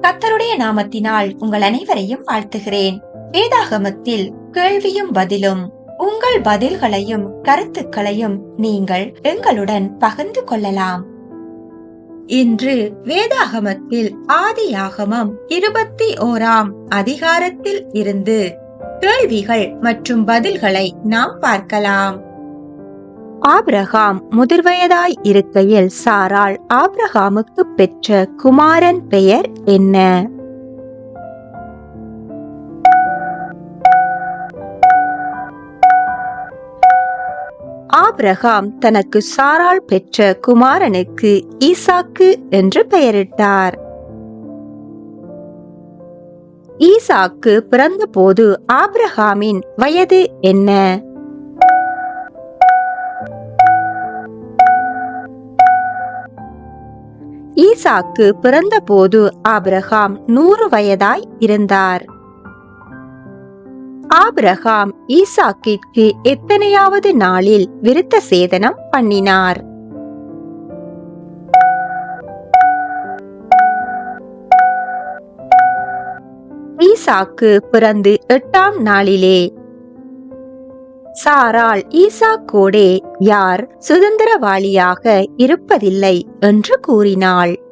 கத்தருடைய நாமத்தினால் உங்கள் அனைவரையும் வாழ்த்துகிறேன். வேதாகமத்தில் கேள்வியும் பதிலும் உங்கள் பதில்களையும் கருத்துக்களையும் நீங்கள் எங்களுடன் பகிர்ந்து கொள்ளலாம். இன்று வேதாகமத்தில் ஆதியாகமம் இருபத்தி ஓராம் அதிகாரத்தில் இருந்து கேள்விகள் மற்றும் பதில்களை நாம் பார்க்கலாம். ஆப்ரஹாம் முதிர்வயதாய் இருக்கையில் சாராள் ஆப்ரஹாமுக்கு பெற்ற குமாரன் பெயர் என்ன? ஆப்ரஹாம் தனக்கு சாரால் பெற்ற குமாரனுக்கு ஈசாக்கு என்று பெயரிட்டார். ஈசாக்கு பிறந்தபோது ஆப்ரஹாமின் வயது என்ன? ஈசாக்கு பிறந்தபோது ஆபிரகாம் நூறு வயதாய் இருந்தார். ஆபிரகாம் ஈசாக்கிற்கு எத்தனையாவது நாளில் விருத்த சேதனம் பண்ணினார்? ஈசாக்கு பிறந்து எட்டாம் நாளிலே சாராள் கோடே யார் சுதந்திரவாளியாக இருப்பதில்லை என்று கூறினாள்.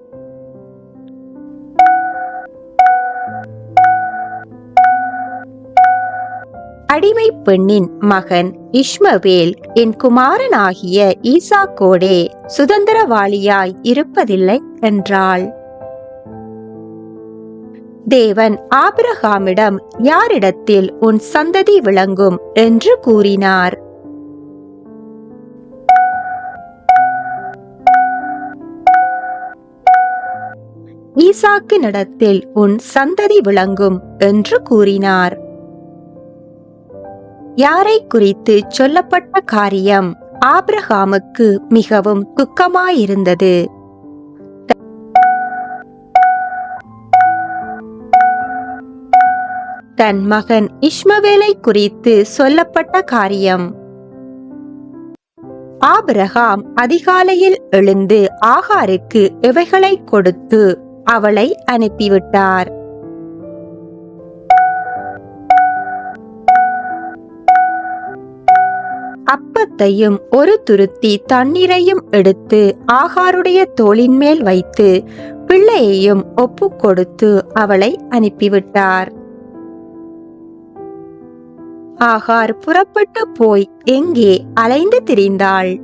அடிமை பெண்ணின் மகன் இஷ்மவேல் என் குமாரனாகிய ஈசாக்கோடே சுதந்திரவாளியாய் இருப்பதில்லை என்றாள். தேவன் ஆபிரகாமிடம் யாரிடத்தில் உன் சந்ததி விளங்கும்? என்று கூறினார். ஈசாக்கினிடத்தில் உன் சந்ததி விளங்கும் என்று கூறினார். யாரை குறித்து சொல்லப்பட்ட காரியம் ஆபிரகாமுக்கு மிகவும் துக்கமாயிருந்தது. தன் மகன் இஷ்மவேலை குறித்து சொல்லப்பட்ட காரியம். ஆபிரகாம் அதிகாலையில் எழுந்து ஆகாருக்கு இவைகளை கொடுத்து அவளை அனுப்பிவிட்டார். அப்பத்தையும் ஒரு துருத்தி தண்ணீரையும் எடுத்து ஆகாருடைய தோளின் மேல் வைத்து பிள்ளையையும் ஒப்பு கொடுத்து அவளை அனுப்பிவிட்டார். ஆகார் புறப்பட்டு போய் எங்கே அலைந்து திரிந்தாள்.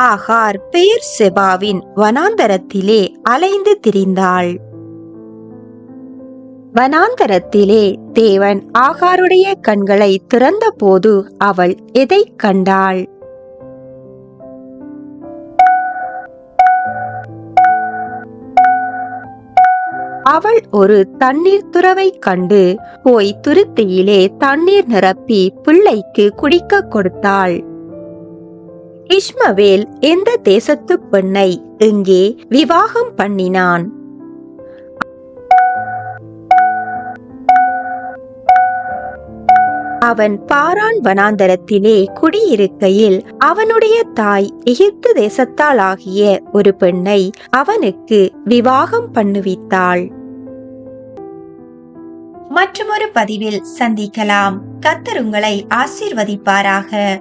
ஆகார் பெயர் செபாவின் வனாந்தரத்திலே அலைந்து திரிந்தாள். வனாந்தரத்திலே தேவன் ஆகாருடைய கண்களை திறந்தபோது அவள் எதை கண்டாள்? அவள் ஒரு தண்ணீர் துறவை கண்டு போய் துருத்தியிலே தண்ணீர் நிரப்பி பிள்ளைக்கு குடிக்க கொடுத்தாள். இஸ்மவேல் எந்த தேசத்து பெண்ணை இங்கே விவாகம் பண்ணினான்? அவன் பாரான் வனாந்தரத்திலே குடியிருக்கையில் அவனுடைய தாய் எகிப்து தேசத்தால் ஆகிய ஒரு பெண்ணை அவனுக்கு விவாகம் பண்ணுவித்தாள். மற்றொரு பதிவில் சந்திக்கலாம். கத்தருங்களை ஆசீர்வதிப்பாராக.